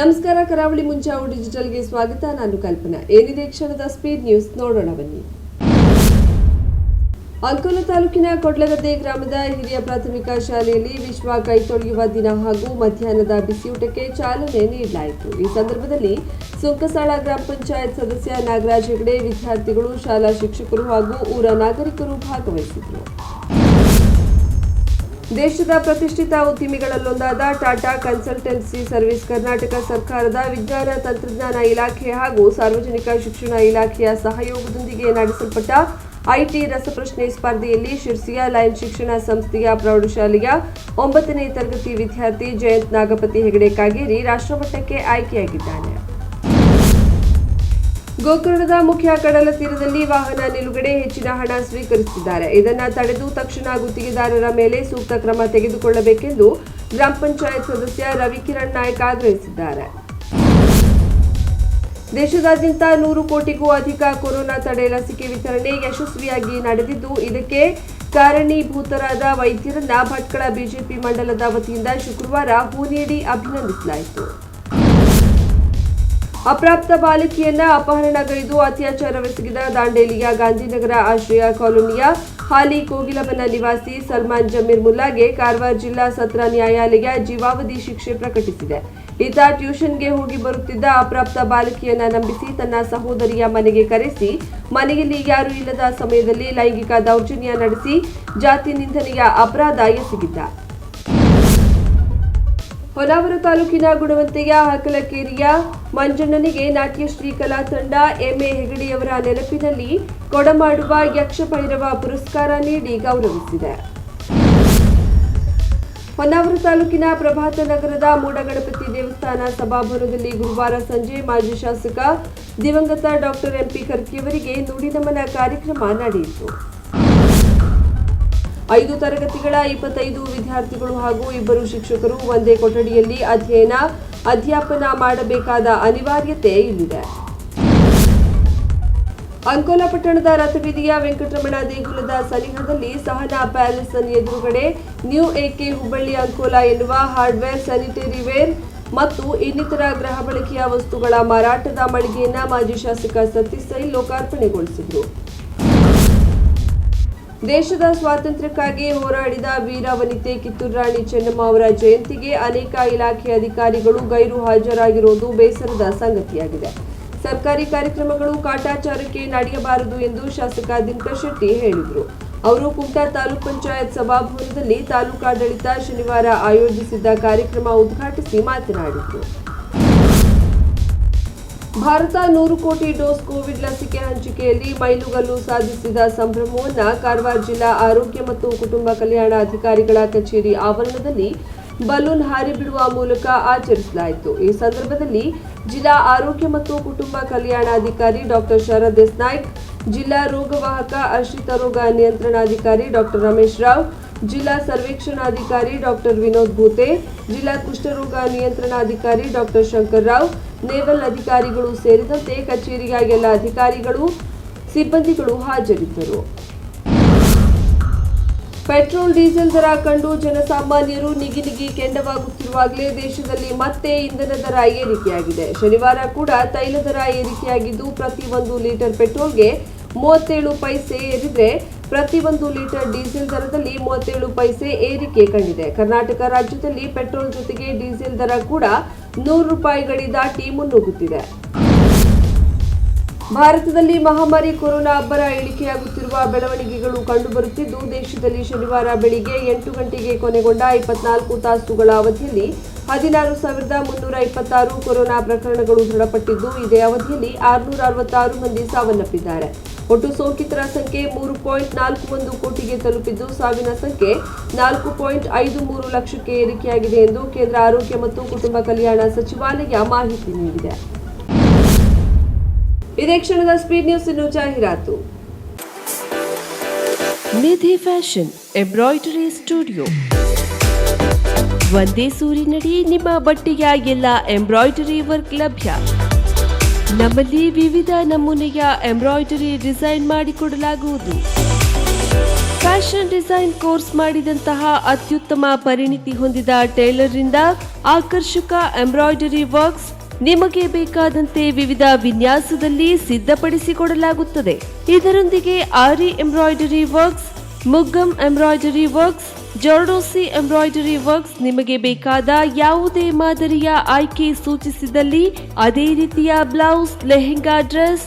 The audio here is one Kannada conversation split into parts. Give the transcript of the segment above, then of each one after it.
ನಮಸ್ಕಾರ, ಕರಾವಳಿ ಮುಂಚಾವು ಡಿಜಿಟಲ್ಗೆ ಸ್ವಾಗತ. ನಾನು ಕಲ್ಪನಾ. ಏನಿದೆ ಕ್ಷಣದ ಸ್ಪೀಡ್ ನ್ಯೂಸ್? ನೋಡೋಣ ಬನ್ನಿ. ಅಂಕೋಲ ತಾಲೂಕಿನ ಕೊಡ್ಲಗದ್ದೆ ಗ್ರಾಮದ ಹಿರಿಯ ಪ್ರಾಥಮಿಕ ಶಾಲೆಯಲ್ಲಿ ವಿಶ್ವ ಕೈ ತೊಳೆಯುವ ದಿನ ಹಾಗೂ ಮಧ್ಯಾಹ್ನದ ಬಿಸಿಯೂಟಕ್ಕೆ ಚಾಲನೆ ನೀಡಲಾಯಿತು. ಈ ಸಂದರ್ಭದಲ್ಲಿ ಸುಂಕಸಾಳ ಗ್ರಾಮ ಪಂಚಾಯತ್ ಸದಸ್ಯ ನಾಗರಾಜ್ ಹೆಗಡೆ ವಿದ್ಯಾರ್ಥಿಗಳು, ಶಾಲಾ ಶಿಕ್ಷಕರು ಹಾಗೂ ಊರ ನಾಗರಿಕರು ಭಾಗವಹಿಸಿದರು ದೇಶದ ಪ್ರತಿಷ್ಠಿತ ಉದ್ದಿಮೆಗಳಲ್ಲೊಂದಾದ ಟಾಟಾ ಕನ್ಸಲ್ಟೆನ್ಸಿ ಸರ್ವಿಸ್ ಕರ್ನಾಟಕ ಸರ್ಕಾರದ ವಿಜ್ಞಾನ ತಂತ್ರಜ್ಞಾನ ಇಲಾಖೆ ಹಾಗೂ ಸಾರ್ವಜನಿಕ ಶಿಕ್ಷಣ ಇಲಾಖೆಯ ಸಹಯೋಗದೊಂದಿಗೆ ನಡೆಸಲ್ಪಟ್ಟ ಐಟಿ ರಸಪ್ರಶ್ನೆ ಸ್ಪರ್ಧೆಯಲ್ಲಿ ಶಿರ್ಸಿಯ ಲಯನ್ ಶಿಕ್ಷಣ ಸಂಸ್ಥೆಯ ಪ್ರೌಢಶಾಲೆಯ ಒಂಬತ್ತನೇ ತರಗತಿ ವಿದ್ಯಾರ್ಥಿ ಜಯಂತ್ ನಾಗಪತಿ ಹೆಗಡೆ ಕಾಗೇರಿ ರಾಷ್ಟ್ರಮಟ್ಟಕ್ಕೆ ಆಯ್ಕೆಯಾಗಿದ್ದಾನೆ. ಗೋಕರ್ಣದ ಮುಖ್ಯ ಕಡಲ ತೀರದಲ್ಲಿ ವಾಹನ ನಿಲುಗಡೆ ಹೆಚ್ಚಿನ ಹಣ ಸ್ವೀಕರಿಸುತ್ತಿದ್ದಾರೆ. ಇದನ್ನು ತಡೆದು ತಕ್ಷಣ ಗುತ್ತಿಗೆದಾರರ ಮೇಲೆ ಸೂಕ್ತ ಕ್ರಮ ತೆಗೆದುಕೊಳ್ಳಬೇಕೆಂದು ಗ್ರಾಮ ಪಂಚಾಯತ್ ಸದಸ್ಯ ರವಿಕಿರಣ್ ನಾಯ್ಕ ಆಗ್ರಹಿಸಿದ್ದಾರೆ. ದೇಶದಾದ್ಯಂತ ನೂರು ಕೋಟಿಗೂ ಅಧಿಕ ಕೊರೋನಾ ತಡೆ ಲಸಿಕೆ ವಿತರಣೆ ಯಶಸ್ವಿಯಾಗಿ ನಡೆದಿದ್ದು, ಇದಕ್ಕೆ ಕಾರಣೀಭೂತರಾದ ವೈದ್ಯರನ್ನ ಭಟ್ಕಳ ಬಿಜೆಪಿ ಮಂಡಲದ ವತಿಯಿಂದ ಶುಕ್ರವಾರ ಹೂ ನೀಡಿ ಅಭಿನಂದಿಸಲಾಯಿತು. ಅಪ್ರಾಪ್ತ ಬಾಲಕಿಯನ್ನ ಅಪಹರಣಗೈದು ಅತ್ಯಾಚಾರವೆಸಗಿದ ದಾಂಡೇಲಿಯ ಗಾಂಧಿನಗರ ಆಶ್ರಯ ಕಾಲೋನಿಯ ಹಾಲಿ ಕೋಗಿಲಮನ ನಿವಾಸಿ ಸಲ್ಮಾನ್ ಜಮೀರ್ ಮುಲ್ಲಾಗೆ ಕಾರವಾರ ಜಿಲ್ಲಾ ಸತ್ರ ನ್ಯಾಯಾಲಯ ಜೀವಾವಧಿ ಶಿಕ್ಷೆ ಪ್ರಕಟಿಸಿದೆ. ಈತ ಟ್ಯೂಷನ್ಗೆ ಹೋಗಿ ಬರುತ್ತಿದ್ದ ಅಪ್ರಾಪ್ತ ಬಾಲಕಿಯನ್ನ ನಂಬಿಸಿ ತನ್ನ ಸಹೋದರಿಯ ಮನೆಗೆ ಕರೆಸಿ, ಮನೆಯಲ್ಲಿ ಯಾರೂ ಇಲ್ಲದ ಸಮಯದಲ್ಲಿ ಲೈಂಗಿಕ ದೌರ್ಜನ್ಯ ನಡೆಸಿ, ಜಾತಿ ನಿಂದನೆಯ ಅಪರಾಧ ಎಸಗಿದ್ದ. ಹೊನ್ನಾವರ ತಾಲೂಕಿನ ಗುಣವಂತೆಯ ಹಕಲಕೇರಿಯ ಮಂಜಣ್ಣನಿಗೆ ನಾಟ್ಯಶ್ರೀ ಕಲಾ ತಂಡ ಎಂಎ ಹೆಗಡೆಯವರ ನೆನಪಿನಲ್ಲಿ ಕೊಡಮಾಡುವ ಯಕ್ಷಭೈರವ ಪುರಸ್ಕಾರ ನೀಡಿ ಗೌರವಿಸಿದೆ. ಹೊನ್ನಾವರ ತಾಲೂಕಿನ ಪ್ರಭಾತ ನಗರದ ಮೂಡಗಣಪತಿ ದೇವಸ್ಥಾನ ಸಭಾಭವನದಲ್ಲಿ ಗುರುವಾರ ಸಂಜೆ ಮಾಜಿ ಶಾಸಕ ದಿವಂಗತ ಡಾಕ್ಟರ್ ಎಂಪಿ ಖರ್ಗೆಯವರಿಗೆ ನುಡಿನಮನ ಕಾರ್ಯಕ್ರಮ ನಡೆಯಿತು. ಐದು ತರಗತಿಗಳ ಇಪ್ಪತ್ತೈದು ವಿದ್ಯಾರ್ಥಿಗಳು ಹಾಗೂ ಇಬ್ಬರು ಶಿಕ್ಷಕರು ಒಂದೇ ಕೊಠಡಿಯಲ್ಲಿ ಅಧ್ಯಯನ, ಅಧ್ಯಾಪನ ಮಾಡಬೇಕಾದ ಅನಿವಾರ್ಯತೆ ಇಲ್ಲಿದೆ. ಅಂಕೋಲಾ ಪಟ್ಟಣದ ರಥಬೀದಿಯ ವೆಂಕಟರಮಣ ದೇಗುಲದ ಸನಿಹದಲ್ಲಿ ಸಹನಾ ಪ್ಯಾಲೇಸ್ ಎದುರುಗಡೆ ನ್ಯೂ ಎಕೆ ಹುಬ್ಬಳ್ಳಿ ಅಂಕೋಲಾ ಎನ್ನುವ ಹಾರ್ಡ್ವೇರ್, ಸ್ಯಾನಿಟರಿ ವೇರ್ ಮತ್ತು ಇನ್ನಿತರ ಗೃಹ ಬಳಕೆಯ ವಸ್ತುಗಳ ಮಾರಾಟದ ಮಳಿಗೆಯನ್ನು ಮಾಜಿ ಶಾಸಕ ಸತೀಶ್ ಸೈ ಲೋಕಾರ್ಪಣೆಗೊಳಿಸಿದರು. ದೇಶದ ಸ್ವಾತಂತ್ರ್ಯಕ್ಕಾಗಿ ಹೋರಾಡಿದ ವೀರ ವನಿತೆ ಕಿತ್ತೂರು ರಾಣಿ ಚೆನ್ನಮ್ಮ ಅವರ ಜಯಂತಿಗೆ ಅನೇಕ ಇಲಾಖೆ ಅಧಿಕಾರಿಗಳು ಗೈರು ಹಾಜರಾಗಿರುವುದು ಬೇಸರದ ಸಂಗತಿಯಾಗಿದೆ. ಸರ್ಕಾರಿ ಕಾರ್ಯಕ್ರಮಗಳು ಕಾಟಾಚಾರಕ್ಕೆ ನಡೆಯಬಾರದು ಎಂದು ಶಾಸಕ ದಿನಕರ್ ಶೆಟ್ಟಿ ಹೇಳಿದರು. ಅವರು ಕುಮಟಾ ತಾಲೂಕ್ ಪಂಚಾಯತ್ ಸಭಾಭವನದಲ್ಲಿ ತಾಲೂಕಾಡಳಿತ ಶನಿವಾರ ಆಯೋಜಿಸಿದ್ದ ಕಾರ್ಯಕ್ರಮ ಉದ್ಘಾಟಿಸಿ ಮಾತನಾಡಿದರು. ಭಾರತ ನೂರು ಕೋಟಿ ಡೋಸ್ ಕೋವಿಡ್ ಲಸಿಕೆ ಹಂಚಿಕೆಯಲ್ಲಿ ಮೈಲುಗಲ್ಲು ಸಾಧಿಸಿದ ಸಂಭ್ರಮವನ್ನು ಕಾರವಾರ ಜಿಲ್ಲಾ ಆರೋಗ್ಯ ಮತ್ತು ಕುಟುಂಬ ಕಲ್ಯಾಣ ಅಧಿಕಾರಿಗಳ ಕಚೇರಿ ಆವರಣದಲ್ಲಿ ಬಲೂನ್ ಹಾರಿ ಬಿಡುವ ಮೂಲಕ ಆಚರಿಸಲಾಯಿತು. ಈ ಸಂದರ್ಭದಲ್ಲಿ ಜಿಲ್ಲಾ ಆರೋಗ್ಯ ಮತ್ತು ಕುಟುಂಬ ಕಲ್ಯಾಣಾಧಿಕಾರಿ ಡಾಕ್ಟರ್ ಶರದ್ ಎಸ್ ನಾಯ್ಕ್, ಜಿಲ್ಲಾ ರೋಗವಾಹಕ ಅಶ್ರಿತ ರೋಗ ನಿಯಂತ್ರಣಾಧಿಕಾರಿ ಡಾಕ್ಟರ್ ರಮೇಶ್ ರಾವ್ ಜಿಲ್ಲಾ ಸರ್ವೇಕ್ಷಣಾಧಿಕಾರಿ ಡಾಕ್ಟರ್ ವಿನೋದ್ ಭೂತೆ, ಜಿಲ್ಲಾ ಕುಷ್ಠರೋಗ ನಿಯಂತ್ರಣಾಧಿಕಾರಿ ಡಾಕ್ಟರ್ ಶಂಕರ್ ರಾವ್, ನೇವಲ್ ಅಧಿಕಾರಿಗಳು ಸೇರಿದಂತೆ ಕಚೇರಿಯ ಎಲ್ಲ ಅಧಿಕಾರಿಗಳು, ಸಿಬ್ಬಂದಿಗಳು ಹಾಜರಿದ್ದರು. ಪೆಟ್ರೋಲ್, ಡೀಸೆಲ್ ದರ ಕಂಡು ಜನಸಾಮಾನ್ಯರು ನಿಗಿ ನಿಗಿ ಕೆಂಡವಾಗುತ್ತಿರುವಾಗಲೇ ದೇಶದಲ್ಲಿ ಮತ್ತೆ ಇಂಧನ ದರ ಏರಿಕೆಯಾಗಿದೆ. ಶನಿವಾರ ಕೂಡ ತೈಲ ದರ ಏರಿಕೆಯಾಗಿದ್ದು, ಪ್ರತಿ ಒಂದು ಲೀಟರ್ ಪೆಟ್ರೋಲ್ಗೆ ಮೂವತ್ತೇಳು ಪೈಸೆ ಏರಿದ್ರೆ ಪ್ರತಿ ಒಂದು ಲೀಟರ್ ಡೀಸೆಲ್ ದರದಲ್ಲಿ ಮೂವತ್ತೇಳು ಪೈಸೆ ಏರಿಕೆ ಕಂಡಿದೆ. ಕರ್ನಾಟಕ ರಾಜ್ಯದಲ್ಲಿ ಪೆಟ್ರೋಲ್ ಜೊತೆಗೆ ಡೀಸೆಲ್ ದರ ಕೂಡ ನೂರು ರೂಪಾಯಿ ಗಡಿ ದಾಟಿ ಮುನ್ನುಗ್ಗುತ್ತಿದೆ. ಭಾರತದಲ್ಲಿ ಮಹಾಮಾರಿ ಕೊರೋನಾ ಅಬ್ಬರ ಇಳಿಕೆಯಾಗುತ್ತಿರುವ ಬೆಳವಣಿಗೆಗಳು ಕಂಡುಬರುತ್ತಿದ್ದು, ದೇಶದಲ್ಲಿ ಶನಿವಾರ ಬೆಳಿಗ್ಗೆ ಎಂಟು ಗಂಟೆಗೆ ಕೊನೆಗೊಂಡ ಇಪ್ಪತ್ನಾಲ್ಕು ತಾಸುಗಳ ಅವಧಿಯಲ್ಲಿ ಹದಿನಾರು ಸಾವಿರದ ಮುನ್ನೂರ ಇಪ್ಪತ್ತಾರು ಕೊರೋನಾ ಪ್ರಕರಣಗಳು ದೃಢಪಟ್ಟಿದ್ದು, ಇದೇ ಅವಧಿಯಲ್ಲಿ ಆರುನೂರ ಅರವತ್ತಾರು ಮಂದಿ ಸಾವನ್ನಪ್ಪಿದ್ದಾರೆ. ಒಟ್ಟು ಸೋಂಕಿತರ ಸಂಖ್ಯೆ ಮೂರು ಪಾಯಿಂಟ್ ನಾಲ್ಕು ಒಂದು ಕೋಟಿಗೆ ತಲುಪಿದ್ದು ಸಾವಿನ ಸಂಖ್ಯೆ ನಾಲ್ಕು ಪಾಯಿಂಟ್ ಐದು ಮೂರು ಲಕ್ಷಕ್ಕೆ ಏರಿಕೆಯಾಗಿದೆ ಎಂದು ಕೇಂದ್ರ ಆರೋಗ್ಯ ಮತ್ತು ಕುಟುಂಬ ಕಲ್ಯಾಣ ಸಚಿವಾಲಯ ಮಾಹಿತಿ ನೀಡಿದೆ. ಇದೇ ಕ್ಷಣದ ಸ್ಪೀಡ್ ನ್ಯೂಸ್ ಇನ್ನು ಜಾಹೀರಾತು. Nidhi fashion, embroidery studio. ಒಂದೇ ಸೂರಿನಡಿ ನಿಮ್ಮ ಬಟ್ಟೆಯ ಎಲ್ಲ ಎಂಬ್ರಾಯ್ಡರಿ ವರ್ಕ್ ಲಭ್ಯ. ನಮ್ಮಲ್ಲಿ ವಿವಿಧ ನಮೂನೆಯ ಎಂಬ್ರಾಯ್ಡರಿ ಡಿಸೈನ್ ಮಾಡಿಕೊಡಲಾಗುವುದು ಫ್ಯಾಷನ್ ಡಿಸೈನ್ ಕೋರ್ಸ್ ಮಾಡಿದಂತಹ ಅತ್ಯುತ್ತಮ ಪರಿಣಿತಿ ಹೊಂದಿದ ಟೈಲರ್ರಿಂದ ಆಕರ್ಷಕ ಎಂಬ್ರಾಯ್ಡರಿ ವರ್ಕ್ಸ್ ನಿಮಗೆ ಬೇಕಾದಂತೆ ವಿವಿಧ ವಿನ್ಯಾಸದಲ್ಲಿ ಸಿದ್ಧಪಡಿಸಿಕೊಡಲಾಗುತ್ತದೆ. ಇದರೊಂದಿಗೆ aari embroidery works, muggam embroidery works zardosi embroidery works ನಿಮಗೆ ಬೇಕಾದ ಯಾವುದೇ ಮಾದರಿಯ ಆಯ್ಕೆ ಸೂಚಿಸಿದಲ್ಲಿ ಅದೇ ರೀತಿಯ blouse lehenga dress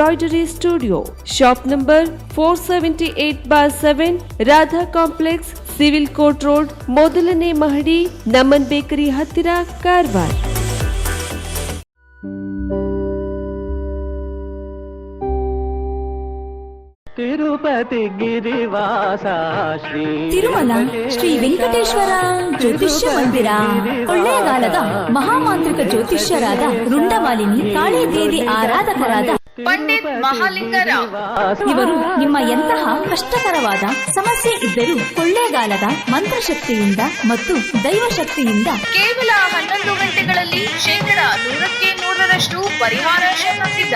studio shop number four seventy eight bar seven Radha complex civil court road ಮೊದಲನೇ ಮಹಡಿ ನಮನ್ ಬೇಕರಿ ಹತ್ತಿರ ಕಾರವಾರ ತಿರುಪತಿ ಗಿರಿವಾಸ ಶ್ರೀ ತಿರುಮಲ ಶ್ರೀ ವೆಂಕಟೇಶ್ವರ ಜ್ಯೋತಿಷ್ಯ ಮಂದಿರ. ಕೊಳ್ಳೇಗಾಲದ ಮಹಾಮಾಂತ್ರಿಕ ಜ್ಯೋತಿಷ್ಯರಾದ ರುಂಡಮಾಲಿನಿ ಕಾಳಿದೇವಿ ಆರಾಧಕರಾದ ಪಂಡಿತ್ ಮಹಾಲಿಂಗರಾವ್. ಇವರು ನಿಮ್ಮ ಎಂತಹ ಕಷ್ಟಕರವಾದ ಸಮಸ್ಯೆ ಇದ್ದರೂ ಕೊಳ್ಳೇಗಾಲದ ಮಂತ್ರಶಕ್ತಿಯಿಂದ ಮತ್ತು ದೈವಶಕ್ತಿಯಿಂದ ಕೇವಲ ಹನ್ನೊಂದು ಗಂಟೆಗಳಲ್ಲಿ ಶೇಕಡ ನೂರಕ್ಕೆ ನೂರರಷ್ಟು ಪರಿಹಾರ ಸಿದ್ಧ